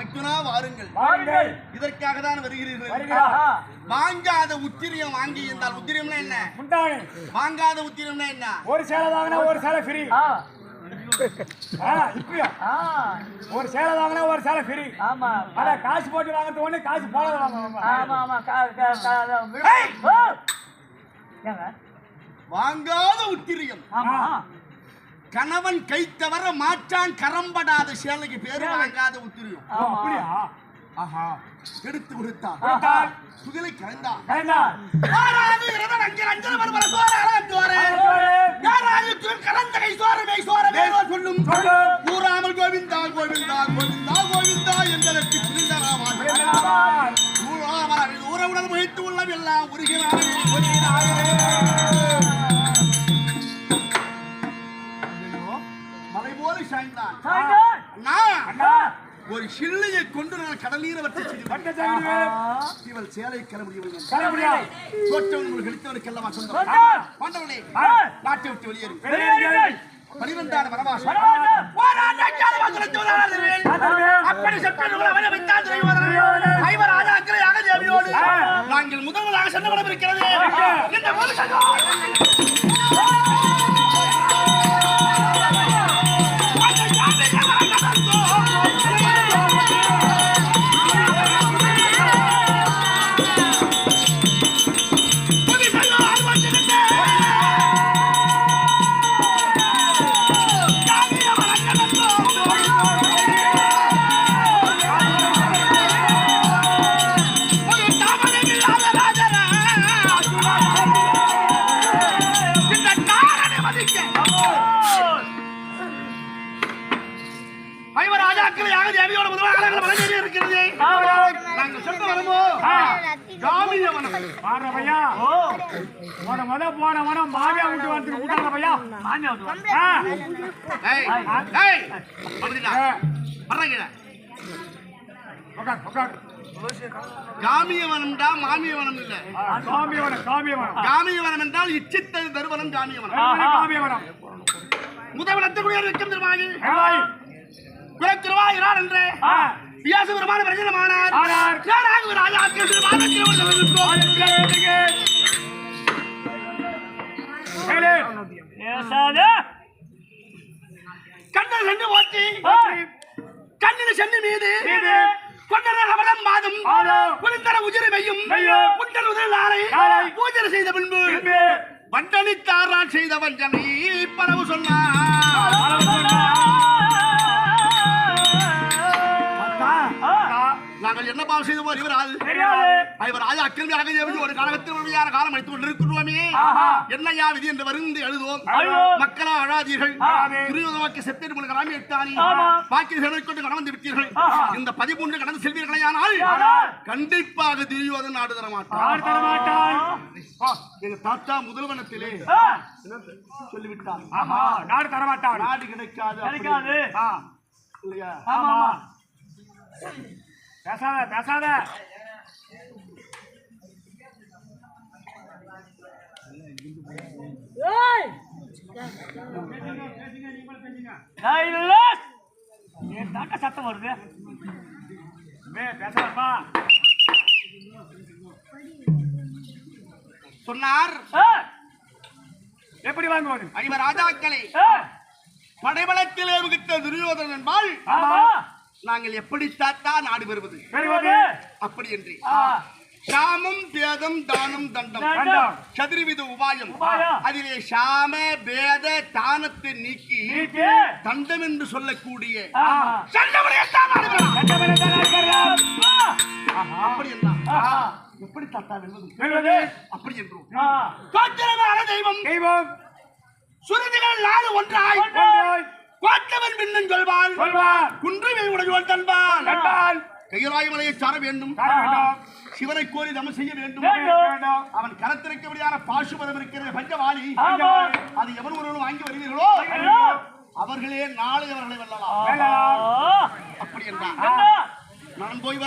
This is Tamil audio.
மைத்துனா வாருங்கள். வாருங்கள். இதற்காக தான் வருகிறீர்கள் வருகிறா வாங்காத உத்திரியம் வாங்கி என்றால் உத்திரியம்னா என்ன? வாங்காத உத்திரியம்னா என்ன? ஒரு சேலை வாங்கினா ஒரு சேலை ஃப்ரீ ஒரு சேலை வாங்கினா ஒரு சேலை ஃப்ரீ ஆமா. அட காசு போட்டு வாங்குறது ஒண்ணு காசு போடாத வாங்க ஆமா ஆமா? வாங்காத உத்திரியம். ஆமா. கணவன் கை தவற மாற்றான் கரம்படாத சேலைக்கு பேரு வாங்காத உத்திரியம். அப்படியா? ஆஹா எடுத்து கொடுத்தான். கொடுத்தான். சுகிலை கலைந்தான் வேண்டாம் ஆறாது இரவன் அங்கே அஞ்சல் வருவர சோறு அலந்தோரே. யாராவது தூள் கலந்த கை சோறு மெய் சோறு மேலோ சொல்லும். கூறாமல் கோவிந்தா கோவிந்தா கோவிந்தா கோவிந்தா என்பதற்கு புரிந்தராவான் முயத்து உள்ளம் எல்லாம் உருகிறான் ஒரு சில்லையை கொண்டு நான் கடல் நீரை வற்றி வட்ட செய்து சாப்பிடுவேன் இவள் சேலை கிள முடியவில்லை தோற்றவன் உங்களுக்கு எடுத்தவனுக்கெல்லாம் சொந்தம் சொந்தம். பாண்டவனே. நாட்டை விட்டு வெளியேறு. பனிரெண்டாம் வனவாசம். அப்படி செப்பேடுகளை அவனை வைத்தான். ஐவர் ராஜாக்களை தேவியோடு. நாங்கள் முதல்வராக சென்று இருக்கிறது. இந்த சென்றோம். ஐவராஜாக்களை தேவியோட இருக்கிறது நாங்கள் சென்று வருமோ வனம் பாடுற பையா முத போன மனம் மாமியா விட்டு வந்து விட்டாங்க பையா மாமியா விட்டு வா. ஆ. ஏய், ஏய், அப்படிடா. வர்றேங்கடா. உட்கார், உட்கார். காமிய வனம்டா மாமிய வனம் இல்ல காமியவனம், காமியவனம். காமிய வனம் என்றால் இச்சித்தது தருவனம் காமிய வனம் வெறுமனே காமியவனம். முதவனத்துக்குரிய இருக்கும் திருமாகி. குலத்திருவாயிரார் என்று. வியாச பெருமான பிரஜனமானார். கண்ணன் சென்று ஓட்டி. கண்ணின சென்னி மீது ரமணம் மாதம். குளித்தன உதிரி மையும். குண்டல் உதிரி நாளை நாளை. பூஜை செய்த பின்பு. வண்டனித்தாரான் செய்த வஞ்சனை பரவு சொன்னார் நாங்கள் என்ன பாவம் செய்தோம் இவரால் தெரியாது. இவர் ராஜா அக்கிரமி அகதேவி ஒரு காலகத்தில் காலம் அடித்துக் கொண்டிருக்கிறோமே. என்னையா விதி என்று வருந்து எழுதுவோம். மக்களா அழாதீர்கள் அழாதே. துரியோதவாக்கு செப்பேர் முன் ராமி எட்டானி ஆமா. பாக்கி கொண்டு கடந்து விட்டீர்கள். இந்த பதிமூன்று கடந்து செல்வீர்களே ஆனால் ஆனால் கண்டிப்பாக துரியோதன் நாடு தர மாட்டான் எங்க தாத்தா முதல்வனத்திலே. சொல்லிவிட்டார் நாடு தர மாட்டான். நாடு கிடைக்காது. கிடைக்காது. இல்லையா ஆமா பேசாத பேசாத ஏய். நான் இல்ல. ஏன் தாண்டா சத்தம் வருது மே பேசாதப்பா சொன்னார். எப்படி வாங்குவது ஐவர் ராஜாக்களை. படைபலத்திலே வகுத்த துரியோதனன் ஆமா நாங்கள் எப்படி தாத்தா நாடு பெறுவது அப்படி என்று. சாமம் பேதம் தானம் தண்டம். சதுர்வித உபாயம். அதிலே சாம பேத தானத்தை நீக்கி. தண்டம் என்று சொல்லக்கூடிய. அப்படி. எப்படி தாத்தா வெல்வது. அப்படி என்றோம் தெய்வம். தெய்வம். சுருதிகள் நாடு ஒன்றாய். ஒன்றாய். கோட்டவன் பின்னும் சொல்வான் சொல்வான். குன்றுவை உடையோன் தன்பான் கண்டால் கையிலாய்மலையை சார வேண்டும். சிவனை கோரி தமம் செய்ய வேண்டும். அவன் கரத்திற்கபடியான பாசுபதம் இருக்கிறது பஞ்சவாளி ஆமா. அது எவன் ஒருவன் வாங்கி வருவீர்களோ. அவர்களே நாளை அவர்களை வெல்லலாம். அப்படி என்றான்? நான் போய்